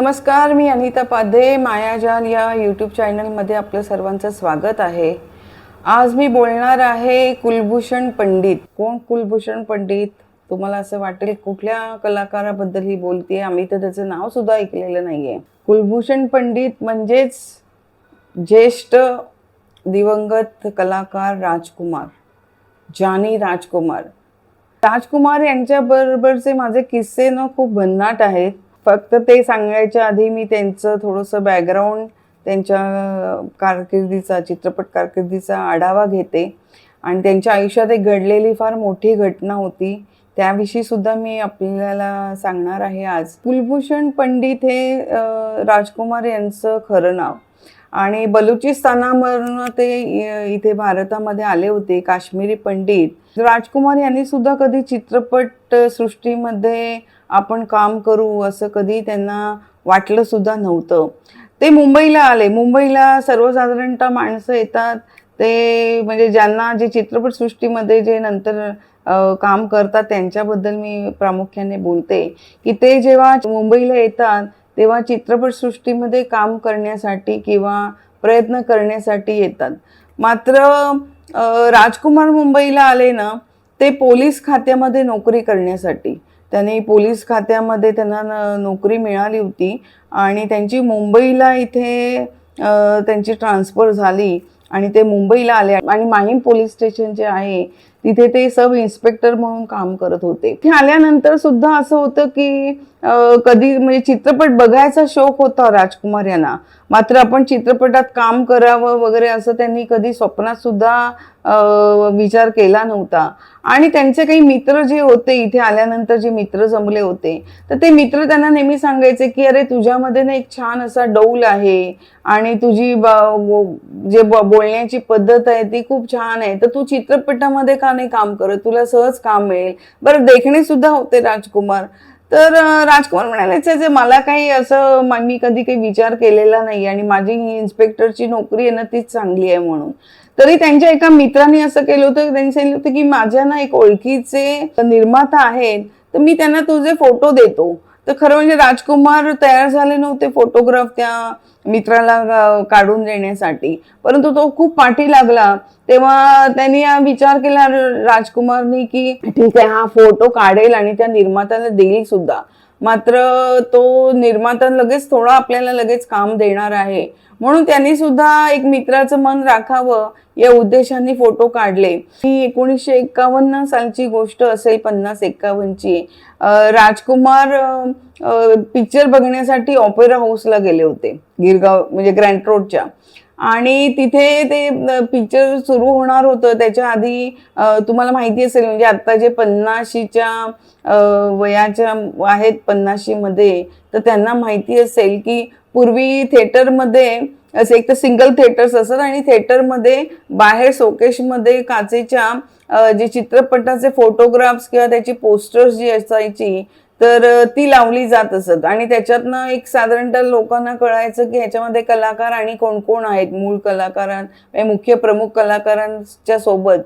नमस्कार मी अनिता पाधे मायाजाल या यूट्यूब चॅनलमध्ये आपलं सर्वांचं स्वागत आहे. आज मी बोलणार आहे कुलभूषण पंडित. कोण कुलभूषण पंडित? तुम्हाला असं वाटेल कुठल्या कलाकाराबद्दल ही बोलते आम्ही तर त्याचं नाव सुद्धा ऐकलेलं नाहीये. कुलभूषण पंडित म्हणजेच ज्येष्ठ दिवंगत कलाकार राजकुमार जानी राजकुमार. राजकुमार यांच्या बरोबरचे माझे किस्से ना खूप भन्नाट आहेत. फक्त ते सांगायच्या आधी मी त्यांचं थोडंसं बॅकग्राऊंड त्यांच्या कारकिर्दीचा चित्रपट कारकिर्दीचा आढावा घेते. आणि त्यांच्या आयुष्यात एक घडलेली फार मोठी घटना होती. त्याविषयी सुद्धा मी आपल्याला सांगणार आहे आज. कुलभूषण पंडित हे राजकुमार यांचं खरं नाव. आणि बलुचिस्तानावरून ते इथे भारतामध्ये आले होते काश्मीरी पंडित. राजकुमार यांनी सुद्धा कधी चित्रपट सृष्टीमध्ये आपण काम करू असं कधी त्यांना वाटलं सुद्धा नव्हतं. ते मुंबईला आले. मुंबईला सर्वसाधारणतः माणसं येतात. ते म्हणजे ज्यांना जे चित्रपटसृष्टीमध्ये जे नंतर काम करतात त्यांच्याबद्दल मी प्रामुख्याने बोलते. की ते जेव्हा मुंबईला येतात तेव्हा चित्रपटसृष्टीमध्ये काम करण्यासाठी किंवा प्रयत्न करण्यासाठी येतात. मात्र राजकुमार मुंबईला आले ना ते पोलीस खात्यामध्ये नोकरी करण्यासाठी. त्यांनी पोलीस खात्यामध्ये त्यांना न- नोकरी मिळाली होती आणि त्यांची मुंबईला इथे त्यांची ट्रान्सफर झाली. आणि ते मुंबईला आले आणि माहीम पोलीस स्टेशन जे आहे तिथे ते सब इन्स्पेक्टर म्हणून काम करत होते. ते आल्यानंतर सुद्धा असं होतं की कधी म्हणजे चित्रपट बघायचा शौक होता राजकुमार यांना. मात्र आपण चित्रपटात काम करावं वगैरे असं त्यांनी कधी स्वप्नात सुद्धा विचार केला नव्हता. आणि त्यांचे काही मित्र जे होते इथे आल्यानंतर जे मित्र जमले होते तर ते मित्र त्यांना नेहमी सांगायचे की अरे तुझ्यामध्ये ना एक छान असा डौल आहे आणि तुझी जे बो बोलण्याची पद्धत आहे ती खूप छान आहे. तर तू चित्रपटामध्ये का नाही काम करत? तुला सहज काम मिळेल. बरं देखणे सुद्धा होते राजकुमार. तर राजकुमार म्हणाले मला काही असं मी कधी काही विचार केलेला नाही आणि माझी ही इन्स्पेक्टरची नोकरी आहे ना तीच चांगली आहे म्हणून. तरी त्यांच्या एका मित्राने असं केलं होतं त्यांनी सांगितलं होतं की माझ्या ना एक ओळखीचे निर्माता आहेत तर मी त्यांना तुझे फोटो देतो. तर खरं म्हणजे राजकुमार तयार झाले नव्हते फोटोग्राफ त्या मित्राला काढून देण्यासाठी. परंतु तो खूप पाठी लागला. तेव्हा त्यांनी विचार केला राजकुमारनी की ठीक आहे हा फोटो काढेल आणि त्या निर्मात्याला देईल सुद्धा. मात्र तो निर्माता लगेच थोडा आपल्याला लगेच काम देणार आहे. म्हणून त्यांनी सुद्धा एक मित्राचं मन राखावं. या उद्देशाने फोटो काढले. ही एकोणीसशे एक्कावन्न सालची गोष्ट असेल पन्नास एक्कावन्नची. राजकुमार पिक्चर बघण्यासाठी ऑपेरा हाऊसला गेले होते गिरगाव म्हणजे ग्रँड रोडच्या आणि तिथे ते पिक्चर सुरू होणार होतं. त्याच्या आधी तुम्हाला माहिती असेल म्हणजे आता जे पन्नाशीच्या वयाच्या आहेत पन्नाशीमध्ये तर त्यांना माहिती असेल की पूर्वी थिएटरमध्ये असे एक तर सिंगल थिएटर्स असतात आणि थिएटरमध्ये बाहेर शोकेशमध्ये काचेच्या जे चित्रपटाचे फोटोग्राफ्स किंवा त्याची पोस्टर्स जी असायची तर ती लावली जात असत. आणि त्याच्यातनं एक साधारणतः लोकांना कळायचं की ह्याच्यामध्ये कलाकार आणि कोण कोण आहेत मूळ कलाकारां म्हणजे मुख्य प्रमुख कलाकारांच्या सोबत.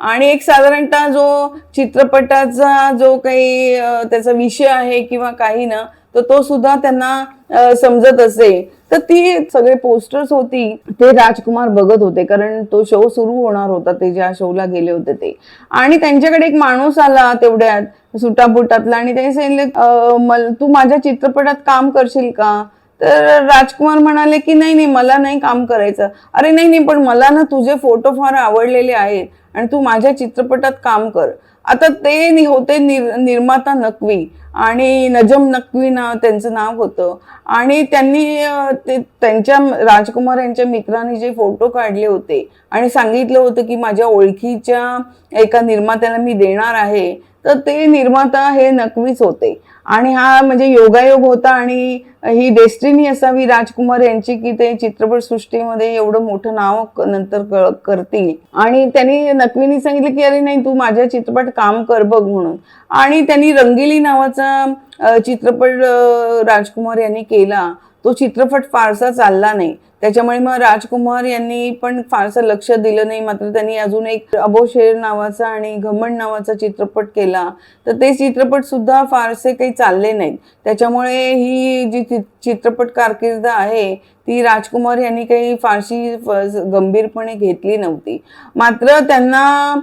आणि एक साधारणतः जो चित्रपटाचा जो काही त्याचा विषय आहे किंवा काही ना तर तो सुद्धा त्यांना समजत असे. तर ती सगळे पोस्टर्स होती ते राजकुमार बघत होते कारण तो शो सुरू होणार होता ते ज्या शोला गेले होते ते. आणि त्यांच्याकडे एक माणूस आला तेवढ्यात सुटाबुटातला आणि त्यांनी सांगितले तू माझ्या चित्रपटात काम करशील का? तर राजकुमार म्हणाले की नाही नाही मला नाही काम करायचं. अरे नाही नाही पण मला ना तुझे फोटो फार आवडलेले आहेत आणि तू माझ्या चित्रपटात काम कर. आता ते होते निर निर्माता नकवी आणि नजम नकवी ना त्यांचं नाव होतं. आणि त्यांनी ते त्यांच्या राजकुमार यांच्या मित्रांनी जे फोटो काढले होते आणि सांगितलं होतं की माझ्या ओळखीच्या एका निर्मात्याला मी देणार आहे तर ते निर्माता हे नकवीच होते. आणि हा म्हणजे योगायोग होता आणि ही डेस्टिनी असावी राजकुमार यांची की ते चित्रपटसृष्टीमध्ये एवढं मोठं नाव नंतर करतील. आणि त्यांनी नकवीने सांगितलं की अरे नाही तू माझ्या चित्रपट काम कर बघ म्हणून. आणि त्यांनी रंगिली नावाचा चित्रपट राजकुमार यांनी केला. तो चित्रपट फारसा चालला नाही. त्याच्यामुळे मग राजकुमार यांनी पण फारसं लक्ष दिलं नाही. मात्र त्यांनी अजून एक अबोशेर नावाचा आणि घमंड नावाचा चित्रपट केला. तर ते चित्रपट सुद्धा फारसे काही चालले नाहीत. त्याच्यामुळे ही जी चि- चित्रपट कारकीर्द आहे ती राजकुमार यांनी काही फारशी गंभीरपणे घेतली नव्हती. मात्र त्यांना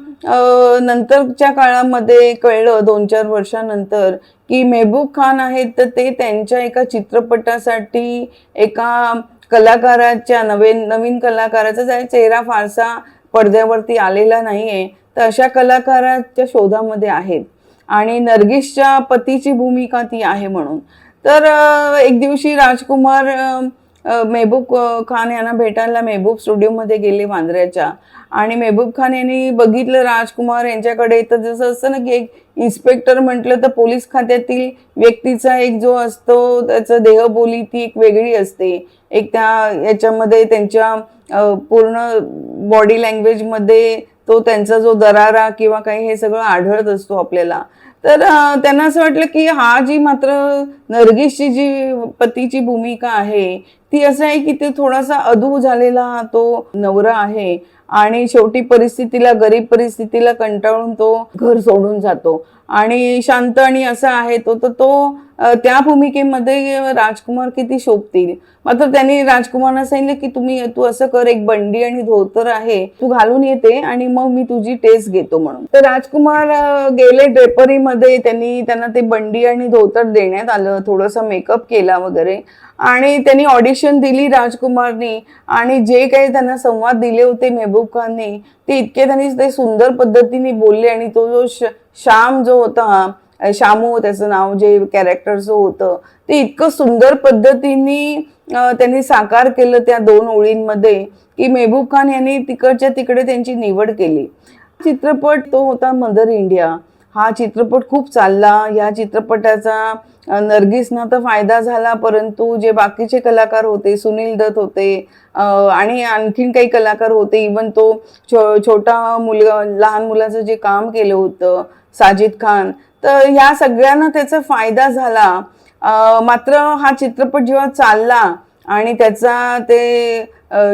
नंतरच्या काळामध्ये कळलं दोन चार वर्षानंतर की मेहबूब खान आहेत तर ते त्यांच्या एका चित्रपटासाठी एका कलाकाराच्या नवीन नवीन कलाकाराचा जा- चेहरा फारसा पडद्यावरती आलेला नाहीये तर अशा कलाकाराच्या शोधामध्ये आहेत. आणि नर्गिसच्या पतीची भूमिका ती आहे म्हणून. तर एक दिवशी राजकुमार मेहबूब खान यांना भेटायला मेहबूब स्टुडिओमध्ये गेले वांद्र्याच्या. आणि मेहबूब खान यांनी बघितलं राजकुमार यांच्याकडे. तर जसं असतं ना की एक इन्स्पेक्टर म्हटलं तर पोलीस खात्यातील व्यक्तीचा एक जो असतो त्याचं देहबोली ती एक वेगळी असते. एक त्या याच्यामध्ये त्यांच्या पूर्ण बॉडी लँग्वेजमध्ये तो त्यांचा जो दरारा किंवा काही हे सगळं आढळत असतो आपल्याला. तर त्यांना असं वाटलं की हा जी मात्र नरगिसची जी पतीची भूमिका आहे ती असं आहे की ते थोडासा अधू झालेला तो नवरा आहे. आणि शेवटी परिस्थितीला गरीब परिस्थितीला कंटाळून तो घर सोडून जातो. आणि शांत आणि असा आहे तो तर तो त्या भूमिकेमध्ये राजकुमार किती शोभतील? मात्र त्यांनी राजकुमारला सांगितलं की तुम्ही तू असं कर एक बंडी आणि धोतर आहे तू घालून येते आणि मग मी तुझी टेस्ट घेतो म्हणून. तर राजकुमार गेले ड्रेपरीमध्ये त्यांनी त्यांना ते बंडी आणि धोतर देण्यात आलं थोडंसं मेकअप केला वगैरे. आणि त्यांनी ऑडिशन दिली राजकुमारनी आणि जे काही त्यांना संवाद दिले होते मेहबूब खानने ते इतके त्यांनी ते सुंदर पद्धतीने बोलले आणि तो जो श्याम जो होता शामू त्याचं नाव जे कॅरेक्टरचं होतं ते इतकं सुंदर पद्धतीने त्यांनी साकार केलं त्या दोन ओळींमध्ये की मेहबूब खान यांनी तिकडच्या तिकडे त्यांची निवड केली. चित्रपट तो होता मदर इंडिया हा चित्रपट खूप चालला. या चित्रपटाचा नर्गिसना तर फायदा झाला परंतु जे बाकीचे कलाकार होते सुनील दत्त होते आणि आणखीन काही कलाकार होते इवन तो छो छोटा मुलगा लहान मुलाचं जे काम केलं होतं साजिद खान तर ह्या सगळ्यांना त्याचा फायदा झाला. मात्र हा चित्रपट जेव्हा चालला आणि त्याचा ते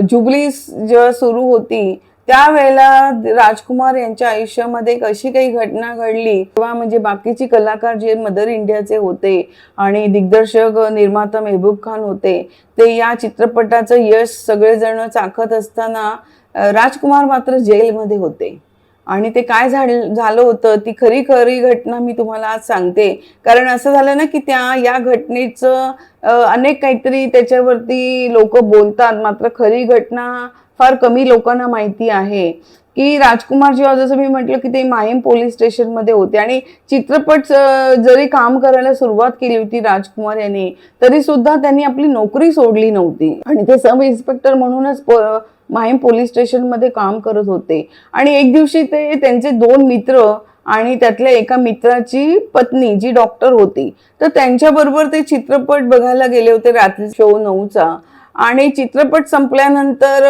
जुबली जेव्हा सुरू होती त्यावेळेला राजकुमार यांच्या आयुष्यामध्ये एक अशी काही घटना घडली. किंवा म्हणजे बाकीची कलाकार जे मदर इंडियाचे होते आणि दिग्दर्शक निर्माता मेहबूब खान होते ते या चित्रपटाचं यश सगळेजण चाखत असताना राजकुमार मात्र जेलमध्ये होते. आणि ते काय झालं झालं होतं ती खरी खरी घटना मी तुम्हाला आज सांगते. कारण असं झालं ना की त्या या घटनेचं अनेक काहीतरी त्याच्यावरती लोक बोलतात. मात्र खरी घटना फार कमी लोकांना माहिती आहे की राजकुमार जेव्हा जसं मी म्हटलं की ते माहीम पोलीस स्टेशनमध्ये होते आणि चित्रपट जरी काम करायला सुरुवात केली होती राजकुमार यांनी तरी सुद्धा त्यांनी आपली नोकरी सोडली नव्हती. आणि ते सब इन्स्पेक्टर म्हणूनच माहीम पोलीस स्टेशनमध्ये काम करत होते. आणि एक दिवशी ते त्यांचे दोन मित्र आणि त्यातल्या एका मित्राची पत्नी जी डॉक्टर होती तर त्यांच्याबरोबर ते चित्रपट बघायला गेले होते रात्री शो नऊचा. आणि चित्रपट संपल्यानंतर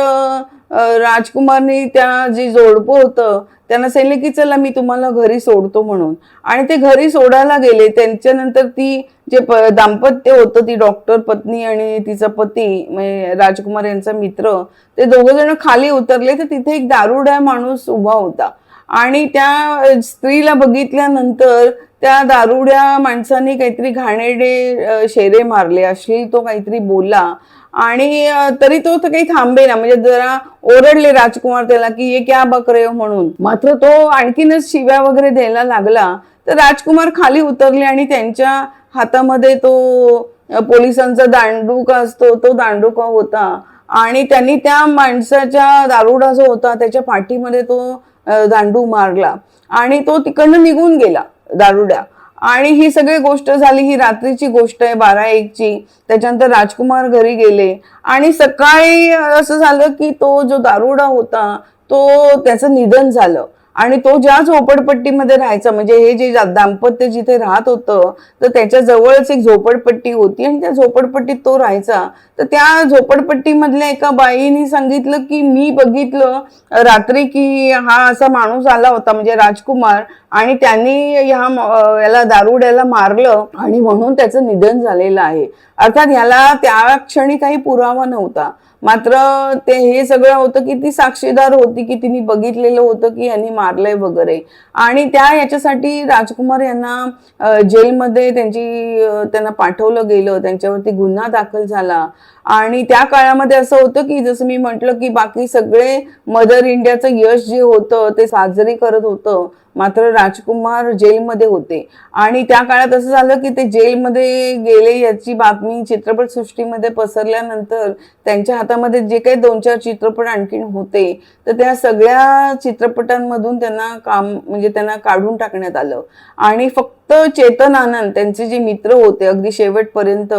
राजकुमारनी त्या जे जोडपं होतं त्यांना सांगितलं की चला मी तुम्हाला घरी सोडतो म्हणून. आणि ते घरी सोडायला गेले त्यांच्यानंतर ती जे दाम्पत्य होतं ती डॉक्टर पत्नी आणि तिचा पती म्हणजे राजकुमार यांचा मित्र ते दोघं जण खाली उतरले तर तिथे एक दारुड्या माणूस उभा होता. आणि त्या स्त्रीला बघितल्यानंतर त्या दारुड्या माणसाने काहीतरी घाणेडे शेरे मारले. अश्लील तो काहीतरी बोलला. आणि तरी तो तर काही थांबे ना. म्हणजे जरा ओरडले राजकुमार त्याला की ये क्या बकरे हो म्हणून. मात्र तो आणखीनच शिव्या वगैरे द्यायला लागला. तर राजकुमार खाली उतरले आणि त्यांच्या हातामध्ये तो पोलिसांचा दांडूका असतो तो दांडुका होता. आणि त्यांनी त्या माणसाच्या दारुडा जो होता त्याच्या पाठीमध्ये तो दांडू मारला. आणि तो तिकडनं निघून गेला दारुड्या. आणि ही सगळी गोष्ट झाली ही रात्रीची गोष्ट आहे बारा एकची त्याच्यानंतर राजकुमार घरी गेले. आणि सकाळी असं झालं की तो जो दारुडा होता तो त्याचं निधन झालं. आणि तो ज्या झोपडपट्टीमध्ये राहायचा म्हणजे हे जे दाम्पत्य जिथे राहत होतं तर त्याच्या जवळच एक झोपडपट्टी होती आणि त्या झोपडपट्टीत तो राहायचा. तर त्या झोपडपट्टीमधल्या एका बाईने सांगितलं की मी बघितलं रात्री की हा असा माणूस आला होता म्हणजे राजकुमार आणि त्यांनी ह्या याला दारुड्याला मारलं आणि म्हणून त्याचं निधन झालेलं आहे. अर्थात ह्याला त्या क्षणी काही पुरावा नव्हता. मात्र ते हे सगळं होतं की ती साक्षीदार होती की तिने बघितलेलं होतं की यांनी मारलंय वगैरे. आणि त्या याच्यासाठी राजकुमार यांना जेलमध्ये त्यांची त्यांना पाठवलं गेलं त्यांच्यावरती गुन्हा दाखल झाला. आणि त्या काळामध्ये असं होतं की जसं मी म्हटलं की बाकी सगळे मदर इंडियाचं यश जे होतं ते साजरी करत होतं मात्र राजकुमार जेलमध्ये होते. आणि त्या काळात असं झालं की ते जेलमध्ये गेले याची बातमी चित्रपटसृष्टीमध्ये पसरल्यानंतर त्यांच्या हातामध्ये जे काही दोन चार चित्रपट आणखीन होते तर त्या सगळ्या चित्रपटांमधून त्यांना काम म्हणजे त्यांना काढून टाकण्यात आलं. आणि फक्त चेतन आनंद त्यांचे जे मित्र होते अगदी शेवटपर्यंत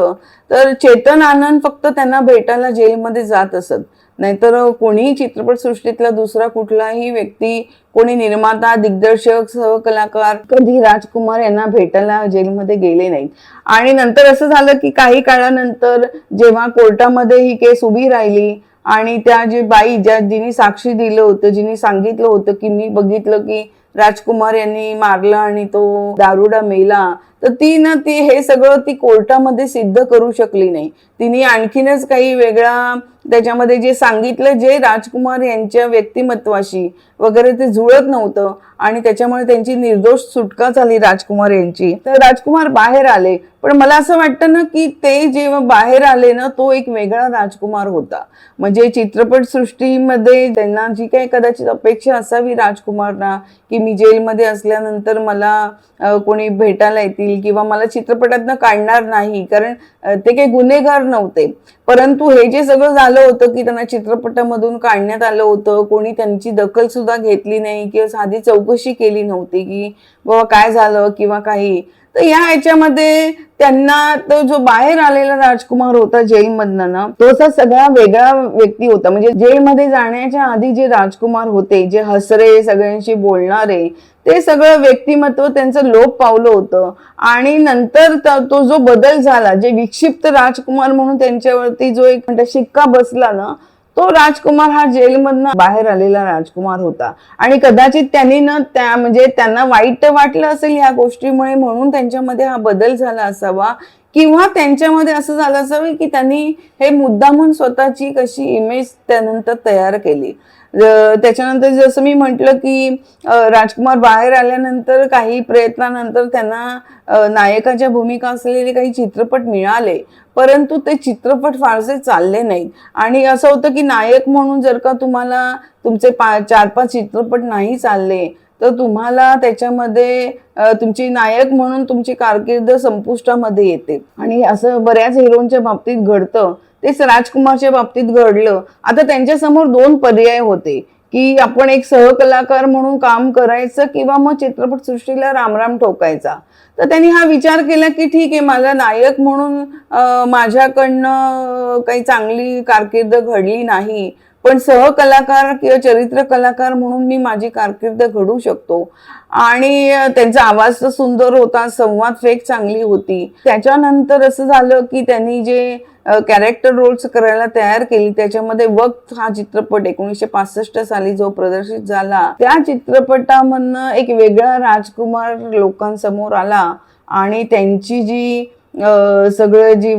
तर चेतन आनंद फक्त त्यांना भेटायला जेलमध्ये जात असत. नाहीतर कोणीही चित्रपटसृष्टीतला दुसरा कुठलाही व्यक्ती कोणी निर्माता दिग्दर्शक सहकलाकार कधी राजकुमार यांना भेटायला जेलमध्ये गेले नाहीत. आणि नंतर असं झालं की काही काळानंतर जेव्हा कोर्टामध्ये ही केस उभी राहिली आणि त्या जी बाई ज्या जिने साक्षी दिलं होतं जिने सांगितलं होतं की मी बघितलं की राजकुमार यांनी मारला आणि तो दारुडा मेला तर ती ना ती हे सगळं ती कोर्टामध्ये सिद्ध करू शकली नाही. तिने आणखीनच काही वेगळा त्याच्यामध्ये जे सांगितलं जे राजकुमार यांच्या व्यक्तिमत्वाशी वगैरे ते जुळत नव्हतं आणि त्याच्यामुळे त्यांची निर्दोष सुटका झाली राजकुमार यांची. तर राजकुमार बाहेर आले. पण मला असं वाटतं ना की ते जेव्हा बाहेर आले ना तो एक वेगळा राजकुमार होता. म्हणजे चित्रपट सृष्टीमध्ये त्यांना जी काही कदाचित अपेक्षा असावी राजकुमारना की मी जेलमध्ये असल्यानंतर मला कोणी भेटायला येतील किंवा मला चित्रपटातनं काढणार नाही कारण ते काही गुन्हेगार नव्हते. परंतु हे जे सगळं झालं होतं की त्यांना चित्रपटामधून काढण्यात आलं होतं कोणी त्यांची दखल सुद्धा घेतली नाही किंवा साधी चौकशी केली नव्हती की बाबा काय झालं किंवा काही. तर या ह्याच्यामध्ये त्यांना तो जो बाहेर आलेला राजकुमार होता जेलमधनं ना तो असा सगळा वेगळा व्यक्ती होता. म्हणजे जेलमध्ये जाण्याच्या आधी जे राजकुमार होते जे हसरे सगळ्यांशी बोलणारे ते सगळं व्यक्तिमत्व त्यांचं लोप पावलं होतं. आणि नंतर तो जो बदल झाला जे विक्षिप्त राजकुमार म्हणून त्यांच्यावरती जो एक म्हणतात शिक्का बसला ना तो राजकुमार हा जेलमधनं बाहेर आलेला राजकुमार होता. आणि कदाचित त्यांनी ना त्या म्हणजे त्यांना वाईट वाटलं असेल या गोष्टीमुळे म्हणून त्यांच्यामध्ये हा बदल झाला असावा. किंवा त्यांच्यामध्ये असं झालं असावं की त्यांनी हे मुद्दामून स्वतःची कशी इमेज त्यानंतर तयार केली. त्याच्यानंतर जसं मी म्हटलं की राजकुमार बाहेर आल्यानंतर काही प्रयत्नानंतर त्यांना नायकाच्या भूमिका असलेले काही चित्रपट मिळाले. परंतु ते चित्रपट फारसे चालले नाहीत. आणि असं होतं की नायक म्हणून जर का तुम्हाला तुमचे पा चार पाच चित्रपट नाही चालले तर तुम्हाला त्याच्यामध्ये तुमची नायक म्हणून तुमची कारकीर्द संपुष्टामध्ये येते. आणि असं बऱ्याच हिरोंच्या बाबतीत घडतं. तेच राजकुमारच्या बाबतीत घडलं. आता त्यांच्यासमोर दोन पर्याय होते. की आपण एक सहकलाकार म्हणून काम करायचं किंवा मग चित्रपटसृष्टीला रामराम ठोकायचा. तर त्यांनी हा विचार केला की ठीक आहे मला नायक म्हणून माझ्याकडनं काही चांगली कारकीर्द घडली नाही. पण सहकलाकार किंवा चरित्र कलाकार म्हणून मी माझी कारकीर्द घडू शकतो. आणि त्यांचा आवाज तर सुंदर होता संवाद फेक चांगली होती. त्याच्यानंतर असं झालं की त्यांनी जे कॅरेक्टर रोल्स करायला तयार केली त्याच्यामध्ये वक्त हा चित्रपट एकोणीसशे पासष्ट साली जो प्रदर्शित झाला त्या चित्रपटामधनं एक वेगळा राजकुमार लोकांसमोर आला. आणि त्यांची जी सगळं जी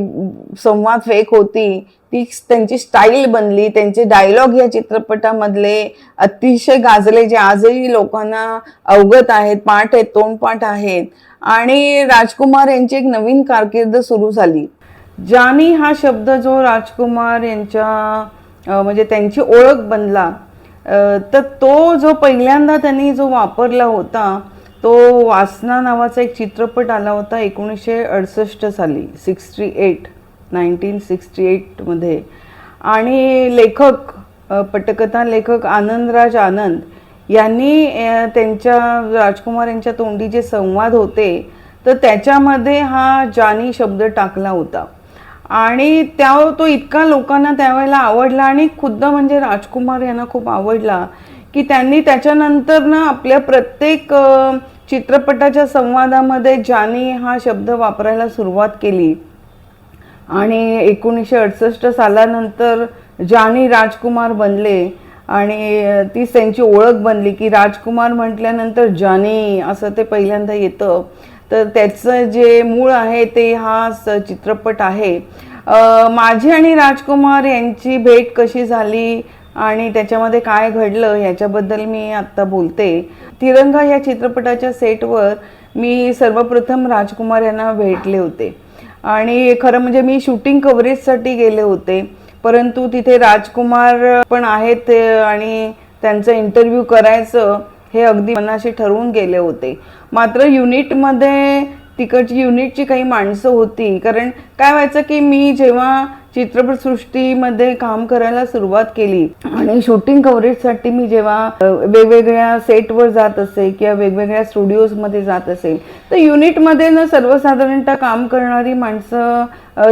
संवाद फेक होती ती त्यांची स्टाईल बनली त्यांचे डायलॉग या चित्रपटामधले अतिशय गाजले जे आजही लोकांना अवगत आहेत पाठ आहेत तोंडपाठ आहेत. आणि राजकुमार यांची एक नवीन कारकीर्द सुरू झाली. जानी हा शब्द जो राजकुमार यांच्या म्हणजे त्यांची ओळख बनला तर तो जो पहिल्यांदा त्यांनी जो वापरला होता तो वासना नावाचा एक चित्रपट आला होता एकोणीसशे अडुसष्ट साली सिक्स्टी एट नाईन्टीन सिक्स्टी एटमध्ये आणि लेखक पटकथा लेखक आनंदराज आनंद यांनी त्यांच्या राजकुमार यांच्या तोंडी जे संवाद होते तर त्याच्यामध्ये हा जानी शब्द टाकला होता. आणि त्या तो इतका लोकांना त्यावेळेला आवडला आणि खुद्द म्हणजे राजकुमार यांना खूप आवडला की त्यांनी त्याच्यानंतर ना आपल्या प्रत्येक चित्रपटाच्या संवादामध्ये जानी हा शब्द वापरायला सुरुवात केली. आणि एकोणीसशे अडुसष्ट सालानंतर जानी राजकुमार बनले आणि तीच त्यांची ओळख बनली की राजकुमार म्हटल्यानंतर जानी असं ते पहिल्यांदा येतं. तर त्याचं जे मूळ आहे ते हा चित्रपट आहे. माझी आणि राजकुमार यांची भेट कशी झाली? आणि त्याच्यामध्ये काय घडलं याच्याबद्दल मी आत्ता बोलते. तिरंगा या चित्रपटाच्या सेटवर मी सर्वप्रथम राजकुमार यांना भेटले होते. आणि खरं म्हणजे मी शूटिंग कव्हरेजसाठी गेले होते. परंतु तिथे राजकुमार पण आहेत आणि त्यांचं इंटरव्ह्यू करायचं हे अगदी मनाशी ठरवून गेले होते. मात्र युनिटमध्ये तिकडची युनिटची काही माणसं होती. कारण काय व्हायचं की मी जेव्हा चित्रपटसृष्टीमध्ये काम करायला सुरुवात केली आणि शूटिंग कव्हरेजसाठी मी जेव्हा वेगवेगळ्या सेटवर जात असे किंवा वेगवेगळ्या स्टुडिओजमध्ये जात असेल तर युनिटमध्ये ना सर्वसाधारणतः काम करणारी माणसं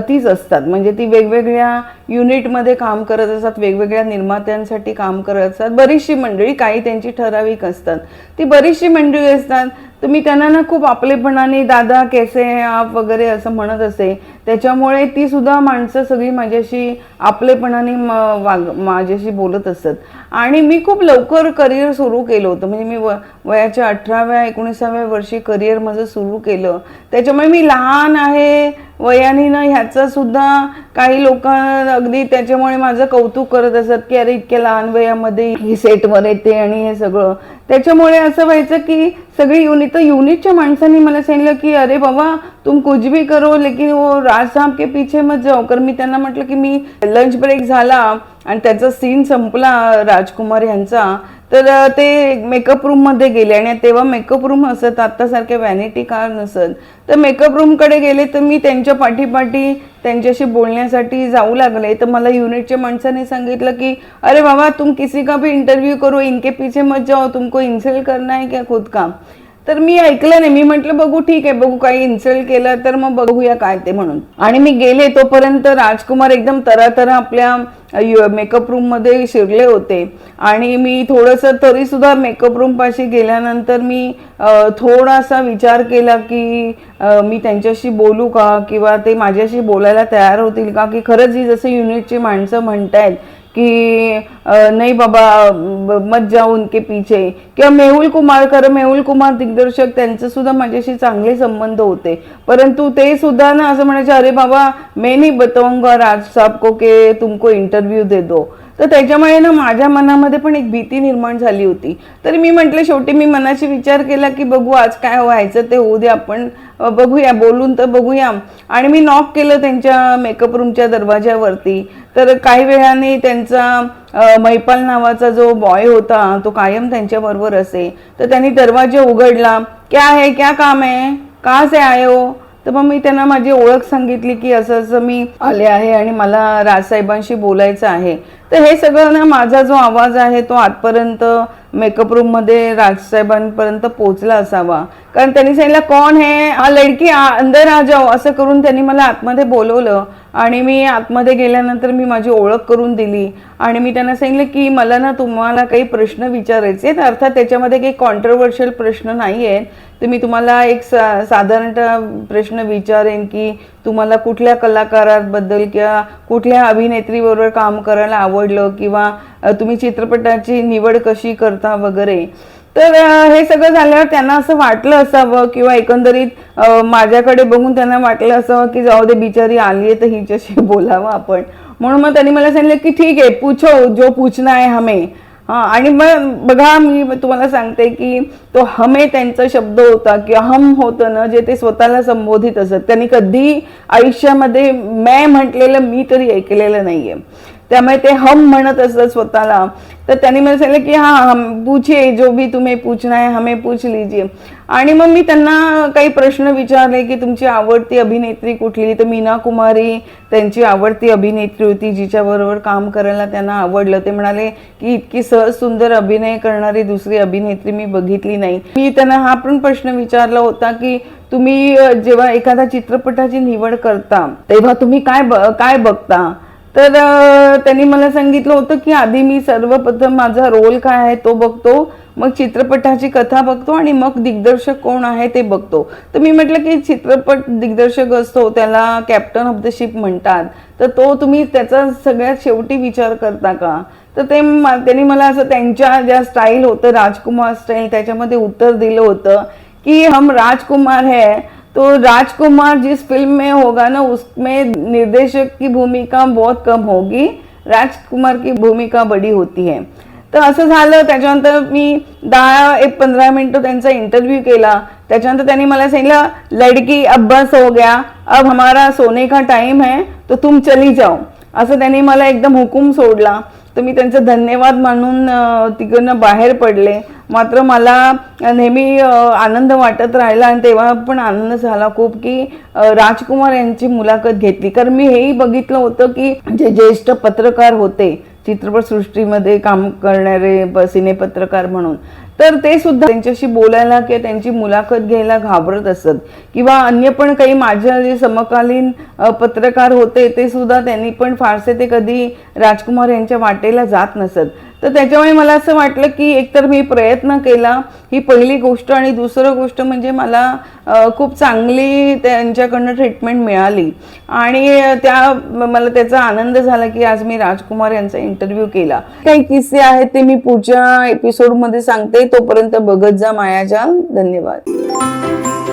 तीच असतात. म्हणजे ती वेगवेगळ्या युनिटमध्ये काम करत असतात वेगवेगळ्या निर्मात्यांसाठी काम करत असतात. बरीचशी मंडळी काही त्यांची ठराविक असतात. ती बरीचशी मंडळी असतात तर मी त्यांना ना खूप आपलेपणाने दादा कैसे आप? वगैरे असं म्हणत असे. त्याच्यामुळे ती सुद्धा माणसं सगळी माझ्याशी आपलेपणाने म- वाग माझ्याशी बोलत असत. आणि मी खूप लवकर करिअर सुरू केलं होतं. म्हणजे मी व वयाच्या अठराव्या एकोणीसाव्या वर्षी करिअर माझं सुरू केलं. त्याच्यामुळे मी लहान आहे वयाने ना ह्याचा सुद्धा काही लोक अगदी त्याच्यामुळे माझं कौतुक करत असत की अरे इतक्या लहान वयामध्ये ही सेटवर येते आणि हे सगळं. त्याच्यामुळे असं व्हायचं की सगळी युनिट तर युनिटच्या माणसांनी मला सांगितलं की अरे बाबा तुम कुछ भी करो लेकिन वो राज साहब के पीछे मत जाओ कारण मी त्यांना म्हटलं की मी लंच ब्रेक झाला आणि त्याचा सीन संपला राजकुमार यांचा तर ते मेकअप रूममध्ये गेले आणि तेव्हा मेकअप रूम असत आत्तासारखे व्हॅनिटी कार नसत. तर मेकअप रूमकडे गेले तर मी त्यांच्या पाठीपाठी त्यांच्याशी बोलण्यासाठी जाऊ लागले. तर मला युनिटच्या माणसाने सांगितलं की अरे बाबा तुम किसी का भी इंटरव्यू करो इनके पीछे मत जाओ तुमको इन्सल्ट करना है क्या खुद का? तर मी ऐकलं नाही. मी म्हटलं बघू ठीक आहे बघू काही इन्सल्ट केलं तर मग बघूया काय ते म्हणून. आणि मी गेले तोपर्यंत राजकुमार एकदम तरातरा आपल्या मेकअप रूममध्ये शिरले होते. आणि मी थोडंसं तरी सुद्धा मेकअप रूम पाशी गेल्यानंतर मी थोडासा विचार केला की मी त्यांच्याशी बोलू का? किंवा ते माझ्याशी बोलायला तयार होतील का? की खरंच ही जसं युनिटची माणसं म्हणतायत की नाही बाबा मत जाऊ उनके पीछे. किंवा मेहुल कुमार खरं मेहुल कुमार दिग्दर्शक त्यांचे सुद्धा माझ्याशी चांगले संबंध होते. परंतु ते सुद्धा ना असं म्हणायचे अरे बाबा मैं नहीं बताऊंगा राज साहब को के तुमको इंटरव्यू दे दो. तर त्याच्यामुळे ना माझ्या मनामध्ये पण एक भीती निर्माण झाली होती. तर मी म्हटलं शेवटी मी मनाशी विचार केला की बघू आज काय व्हायचं ते होऊ दे आपण बघूया बोलून तर बघूया. आणि मी नॉक केलं त्यांच्या मेकअप रूमच्या दरवाज्यावरती. तर काही वेळाने त्यांचा मैपाल नावाचा जो बॉय होता तो कायम त्यांच्याबरोबर असे. तर त्यांनी दरवाजा उघडला. क्या है? क्या काम आहे का से आयो हो? तर मग मी त्यांना माझी ओळख सांगितली की असं असं मी आले आहे आणि मला राजसाहेबांशी बोलायचं आहे. तर हे सगळं ना माझा जो आवाज आहे तो आजपर्यंत मेकअप रूममध्ये राजसाहेबांपर्यंत पोचला असावा. कारण त्यांनी सांगितलं कोण हे? हा लडकी अंदर आ जाओ. असं करून त्यांनी मला आतमध्ये बोलवलं. आणि मी आतमध्ये गेल्यानंतर मी माझी ओळख करून दिली. आणि मी त्यांना सांगितलं की मला ना तुम्हाला काही प्रश्न विचारायचे आहेत. अर्थात त्याच्यामध्ये काही कॉन्ट्रोवर्शियल प्रश्न नाही आहेत तर मी तुम्हाला एक सा साधारणतः प्रश्न विचारेन की तुम्हाला कुठल्या कलाकाराबद्दल किंवा कुठल्या अभिनेत्रीबरोबर काम करायला आवडलं किंवा तुम्ही चित्रपटाची निवड कशी करता वगैरे. तर हे सगळं झाल्यावर त्यांना असं वाटलं असावं किंवा एकंदरीत माझ्याकडे बघून त्यांना वाटलं असावं की जाऊ दे बिचारी आली आहे तर हिच्याशी बोलावं आपण. म्हणून मग त्यांनी मला सांगितलं की ठीक आहे पूछो जो पूछना आहे हमें हा आणि मग बघा मी तुम्हाला सांगते की तो हमे त्यांचा शब्द होता किंवा हम होतं ना जे ते स्वतःला संबोधित असत. त्यांनी कधी आयुष्यामध्ये मैं म्हटलेलं मी तरी ऐकलेलं नाहीये. त्यामुळे ते हम म्हणत असत स्वतःला. तर त्यांनी मला सांगितलं की हा हम पूछे जो भी तुम्ही पूछना है हमें पूछ लीजिए. आणि मग मी त्यांना काही प्रश्न विचारले की तुमची आवडती अभिनेत्री कुठली? तर मीना कुमारी त्यांची आवडती अभिनेत्री होती जिच्याबरोबर काम करायला त्यांना आवडलं. ते म्हणाले की इतकी सहज सुंदर अभिनय करणारी दुसरी अभिनेत्री मी बघितली नाही. मी त्यांना हा पण प्रश्न विचारला होता की तुम्ही जेव्हा एखाद्या चित्रपटाची निवड करता तेव्हा तुम्ही काय ब- काय बघता? तर त्यांनी मला सांगितलं होतं की आधी मी सर्वप्रथम माझा रोल काय आहे तो बघतो मग चित्रपटाची कथा बघतो आणि मग दिग्दर्शक कोण आहे ते बघतो. तर मी म्हटलं की चित्रपट दिग्दर्शक असतो त्याला कॅप्टन ऑफ द शिप म्हणतात. तर तो तुम्ही त्याचा सगळ्यात शेवटी विचार करता का? तर ते त्यांनी मला असं त्यांच्या ज्या स्टाईल होतं राजकुमार स्टाईल त्याच्यामध्ये उत्तर दिलं होतं की हम राजकुमार है तो राजकुमार जिस फिल्म में होगा ना उसमें निर्देशक की भूमिका बहुत कम होगी। राजकुमार की भूमिका बड़ी होती है। तर असं झालं त्याच्यानंतर मी दहा एक पंधरा मिनटं त्यांचा इंटरव्ह्यू केला. त्याच्यानंतर त्यांनी मला सांगितलं लडकी अब्बास हो गया. अब हमारा सोने का टाइम है तो तुम चली जाओ. असं त्यांनी मला एकदम हुकूम सोडला. तर मी त्यांचा धन्यवाद मानून तिकडनं बाहेर पडले. मात्र मला नेहमी आनंद वाटत राहिला आणि तेव्हा पण आनंद झाला खूप की राजकुमार यांची मुलाखत घेतली. कारण मी हेही बघितलं होतं की जे ज्येष्ठ पत्रकार होते चित्रपटसृष्टीमध्ये काम करणारे सिनेपत्रकार म्हणून तर ते सुद्धा त्यांच्याशी बोलायला किंवा त्यांची मुलाखत घ्यायला घाबरत असत. किंवा अन्य पण काही माझ्या जे समकालीन पत्रकार होते ते सुद्धा त्यांनी पण फारसे ते कधी राजकुमार यांच्या वाटेला जात नसत. तर त्याच्यामुळे मला असं वाटलं की एकतर मी प्रयत्न केला. ही पहिली गोष्ट आणि दुसरं गोष्ट म्हणजे मला खूप चांगली त्यांच्याकडनं ट्रीटमेंट मिळाली. आणि त्या मला त्याचा आनंद झाला की आज मी राजकुमार यांचा इंटरव्ह्यू केला. काही किस्से आहेत ते मी पुढच्या एपिसोडमध्ये सांगते. तोपर्यंत बघत जा मायाजाल. धन्यवाद.